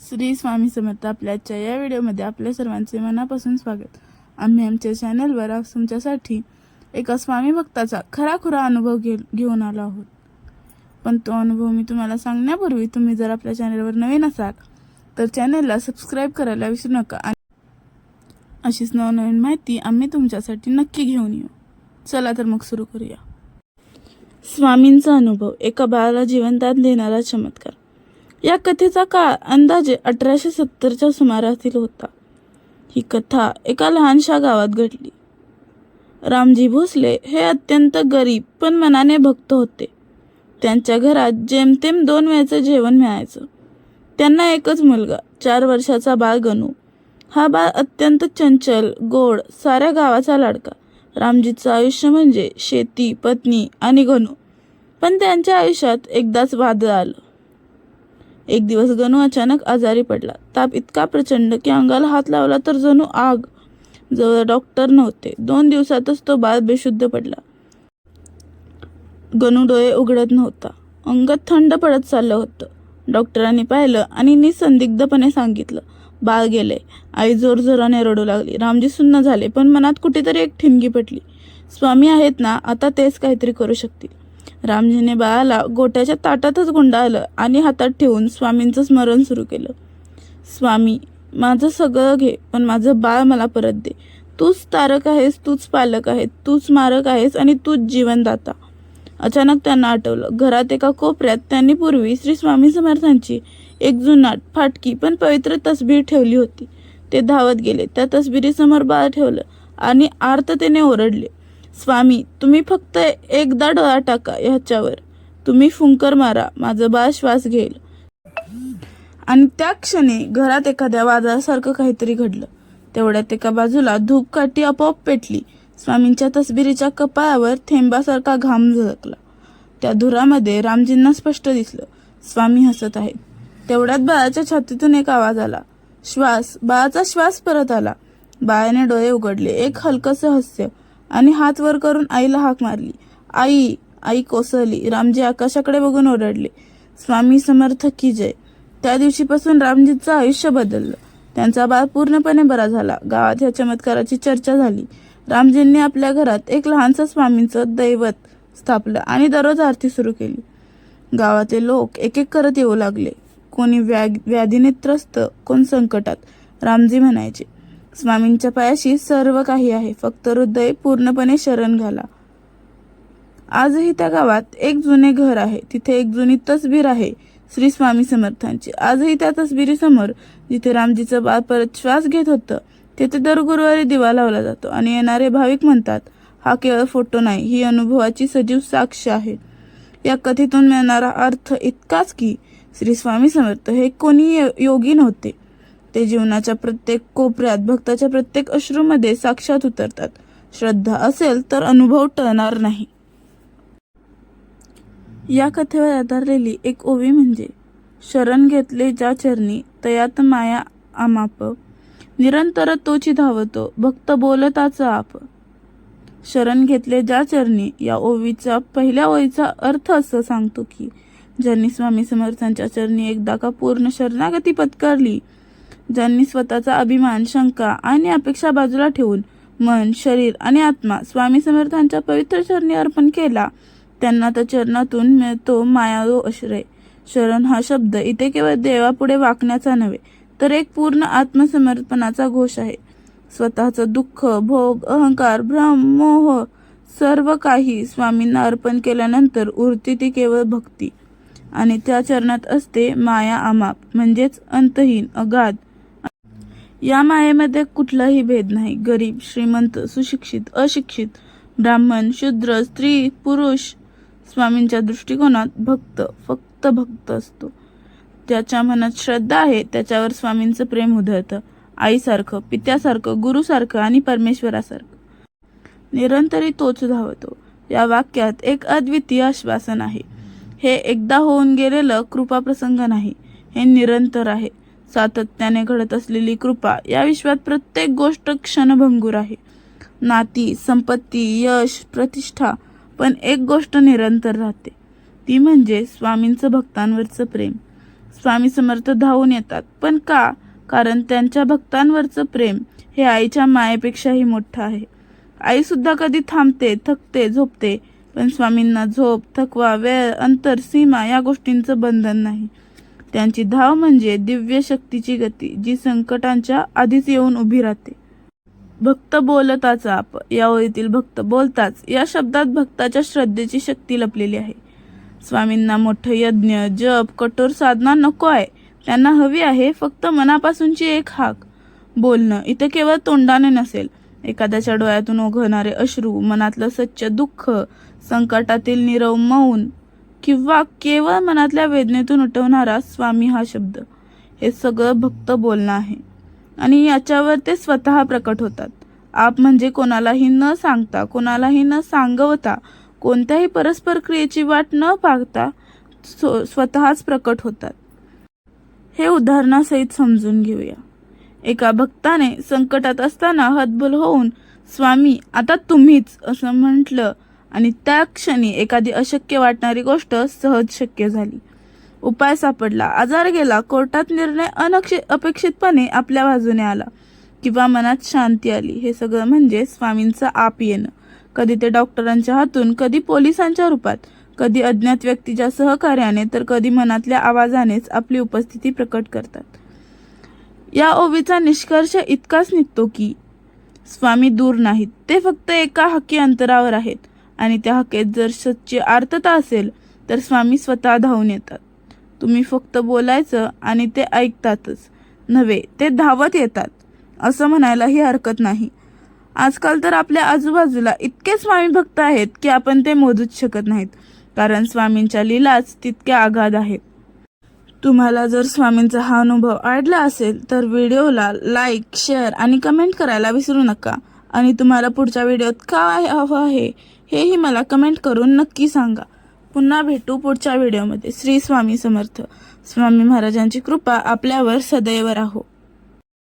श्री स्वामी समर्थ आपल्याच्या या व्हिडिओमध्ये आपल्या सर्वांचे मनापासून स्वागत. आम्ही आमच्या चॅनलवर आज तुमच्यासाठी एका स्वामी भक्ताचा खराखुरा अनुभव घे घेऊन आलो आहोत. पण तो अनुभव मी तुम्हाला सांगण्यापूर्वी तुम्ही जर आपल्या चॅनलवर नवीन असाल तर चॅनलला सबस्क्राईब करायला विसरू नका आणि अशीच नवनवीन माहिती आम्ही तुमच्यासाठी नक्की घेऊन येऊ. चला तर मग सुरू करूया. स्वामींचा अनुभव एका बाळाला जिवंतात देणारा चमत्कार. या कथेचा काळ अंदाजे अठराशे सत्तरच्या सुमारातील होता. ही कथा एका लहानशा गावात घडली. रामजी भोसले हे अत्यंत गरीब पण मनाने भक्त होते. त्यांच्या घरात जेमतेम दोन वेळचं जेवण मिळायचं. त्यांना एकच मुलगा चार वर्षाचा बाळ गणू. हा बाळ अत्यंत चंचल गोड साऱ्या गावाचा लाडका. रामजीचं आयुष्य म्हणजे शेती पत्नी आणि गणू. पण त्यांच्या आयुष्यात एकदाच वादळ आलं. एक दिवस गणू अचानक आजारी पडला. ताप इतका प्रचंड की अंगाला हात लावला तर जणू आग जवळ डॉक्टर नव्हते. दोन दिवसातच तो बाळ बेशुद्ध पडला. गणू डोळे उघडत नव्हता. अंग थंड पडत चाललं होतं. डॉक्टरांनी पाहिलं आणि निसंदिग्धपणे सांगितलं बाळ गेले. आई जोरजोराने रडू लागली. रामजी सुन्न झाले पण मनात कुठेतरी एक ठिणगी पटली स्वामी आहेत ना आता तेच काहीतरी करू शकतील. रामजीने बाळाला गोट्याच्या ताटातच गुंडाळलं आणि हातात ठेवून स्वामींचं स्मरण सुरू केलं. स्वामी माझं सगळं घे पण माझं बाळ मला परत दे. तूच तारक आहेस तूच पालक आहेस तूच मारक आहेस आणि तूच जीवनदाता. अचानक त्यांना आठवलं घरात एका कोपऱ्यात त्यांनी पूर्वी श्री स्वामी समर्थांची एक जुनाट फाटकी पण पवित्र तसबीर ठेवली होती. ते धावत गेले त्या तसबिरीसमोर बाळ ठेवलं आणि आर्ततेने ओरडले. स्वामी तुम्ही फक्त एकदा डोळा टाका ह्याच्यावर. तुम्ही फुंकर मारा माझं बाळ श्वास घेईल. आणि त्या क्षणी घरात एखाद्या वादळासारखं काहीतरी घडलं. तेवढ्यात एका बाजूला धूपकाठी आपोआप पेटली. स्वामींच्या तसबिरीच्या कपाळावर थेंबासारखा घाम झळकला. त्या धुरामध्ये रामजींना स्पष्ट दिसलं स्वामी हसत आहेत. तेवढ्यात बाळाच्या छातीतून एक आवाज आला. श्वास बाळाचा श्वास परत आला. बाळाने डोळे उघडले. एक हलकंसं हास्य. आणि हात वर करून आईला हाक मारली. आई आई कोसळली. रामजी आकाशाकडे बघून ओरडले. स्वामी समर्थ की जय. त्या दिवशीपासून रामजीचं आयुष्य बदललं. त्यांचा बाळ पूर्णपणे बरा झाला. गावात ह्या चमत्काराची चर्चा झाली. रामजींनी आपल्या घरात एक लहानसं स्वामींचं दैवत स्थापलं आणि दररोज आरती सुरू केली. गावातले लोक एक एक करत येऊ लागले. कोणी व्या व्याधीने त्रस्त कोण संकटात. रामजी म्हणायचे स्वामींच्या पायाशी सर्व काही आहे. फक्त हृदय पूर्णपणे शरण घाला. आजही त्या गावात एक जुने घर आहे. तिथे एक जुनी तसबीर आहे. श्री स्वामी समर्थांची. आजही त्या तसबिरीसमोर जिथे रामजीचं बाळ परत श्वास घेत होतं तिथे दर गुरुवारी दिवा लावला जातो. आणि येणारे भाविक म्हणतात हा केवळ फोटो नाही ही अनुभवाची सजीव साक्ष आहे. या कथेतून मिळणारा अर्थ इतकाच की श्री स्वामी समर्थ हे कोणी योगी नव्हते. ते जीवनाच्या प्रत्येक कोपऱ्यात भक्ताच्या प्रत्येक अश्रूमध्ये साक्षात उतरतात. श्रद्धा असेल तर अनुभव टळणार नाही. या कथेवर आधारलेली एक ओवी म्हणजे शरण घेतले ज्या चरणी तयात माया आमाप निरंतर तोची धावतो भक्त बोलताच आप. शरण घेतले ज्या चरणी या ओवीचा पहिल्या ओळीचा अर्थ असं सांगतो की ज्यांनी स्वामी समर्थांच्या चरणी एकदा का पूर्ण शरणागती पत्करली ज्यांनी स्वतःचा अभिमान शंका आणि अपेक्षा बाजूला ठेवून मन शरीर आणि आत्मा स्वामी समर्थांच्या पवित्र चरणी अर्पण केला. त्यांना त्या चरणातून मिळतो मायाळू आश्रय शरण हा शब्द इथे केवळ देवापुढे वाकण्याचा नव्हे तर एक पूर्ण आत्मसमर्पणाचा घोष आहे. स्वतःचं दुःख भोग अहंकार भ्रम मोह सर्व काही स्वामींना अर्पण केल्यानंतर उरती ती केवळ भक्ती. आणि त्या चरणात असते माया आमाप म्हणजेच अंतहीन अगाध या मायेमध्ये कुठलाही भेद नाही. गरीब श्रीमंत सुशिक्षित अशिक्षित ब्राह्मण शूद्र स्त्री पुरुष स्वामींच्या दृष्टिकोनात भक्त फक्त भक्त असतो. त्याच्या मनात श्रद्धा आहे त्याच्यावर स्वामींचं प्रेम उधळतं. आईसारखं पित्यासारखं गुरुसारखं आणि परमेश्वरासारखं. निरंतरी तोच धावतो. या वाक्यात एक अद्वितीय आश्वासन आहे. हे एकदा होऊन गेलेलं कृपा प्रसंग नाही. हे निरंतर आहे. सातत्याने घडत असलेली कृपा या विश्वात प्रत्येक गोष्ट क्षणभंगूर आहे. नाती संपत्ती यश प्रतिष्ठा पण एक गोष्ट निरंतर राहते. ती म्हणजे स्वामींचं भक्तांवरचं प्रेम. स्वामी समर्थ धावून येतात. पण का? कारण त्यांच्या भक्तांवरचं प्रेम हे आईच्या मायेपेक्षाही मोठं आहे. आईसुद्धा कधी थांबते थकते झोपते पण स्वामींना झोप थकवा वेळ अंतर सीमा या गोष्टींचं बंधन नाही. त्यांची धाव म्हणजे दिव्य शक्तीची गती जी संकटांच्या आधीच येऊन उभी राहते. भक्त बोलताचा आप या ओळीतील भक्त बोलताच या शब्दात भक्ताच्या श्रद्धेची शक्ती लपलेली आहे. स्वामींना मोठं यज्ञ जप कठोर साधना नको आहे. त्यांना हवी आहे फक्त मनापासूनची एक हाक. बोलणं इथं केवळ तोंडाने नसेल एखाद्याच्या डोळ्यातून ओघणारे अश्रू मनातलं सच्च दुःख संकटातील निरव मौन किंवा केवळ मनातल्या वेदनेतून उठवणारा स्वामी हा शब्द. हे सगळं भक्त बोलणं आहे. आणि याच्यावर ते स्वतः प्रकट होतात. आप म्हणजे कोणालाही न सांगता कोणालाही न सांगवता कोणत्याही परस्पर क्रियेची वाट न पाहता स्व- स्वतःच प्रकट होतात. हे उदाहरणासहित समजून घेऊया. एका भक्ताने संकटात असताना हतबल होऊन स्वामी आता तुम्हीच असं म्हटलं आणि त्या क्षणी एखादी अशक्य वाटणारी गोष्ट सहज शक्य झाली. उपाय सापडला. आजार गेला. कोर्टात निर्णय अनक्षि अपेक्षितपणे आपल्या बाजूने आला. किंवा मनात शांती आली. हे सगळं म्हणजे स्वामींचं आप येणं. कधी ते डॉक्टरांच्या हातून कधी पोलिसांच्या रूपात कधी अज्ञात व्यक्तीच्या सहकार्याने तर कधी मनातल्या आवाजानेच आपली उपस्थिती प्रकट करतात. या ओवीचा निष्कर्ष इतकाच निघतो की स्वामी दूर नाहीत. ते फक्त एका हकी अंतरावर आहेत. आणि त्या हकेत जर सच्ची आर्तता असेल तर स्वामी स्वतः धावून येतात. तुम्ही फक्त बोलायचं आणि ते ऐकतातच. नव्हे ते धावत येतात. असं म्हणायलाही हरकत नाही. आजकाल तर आपल्या आजूबाजूला इतके स्वामी भक्त आहेत की आपण ते मोजूच शकत नाहीत कारण स्वामींच्या लीलाच तितक्या आगाध आहेत. तुम्हाला जर स्वामींचा हा अनुभव आवडला असेल तर व्हिडिओला लाईक शेअर आणि कमेंट करायला विसरू नका. आणि तुम्हाला पुढच्या व्हिडिओत काय हवं आहे हेही मला कमेंट करून नक्की सांगा. पुन्हा भेटू पुढच्या व्हिडिओमध्ये. श्री स्वामी समर्थ. स्वामी महाराजांची कृपा आपल्यावर सदैव राहो.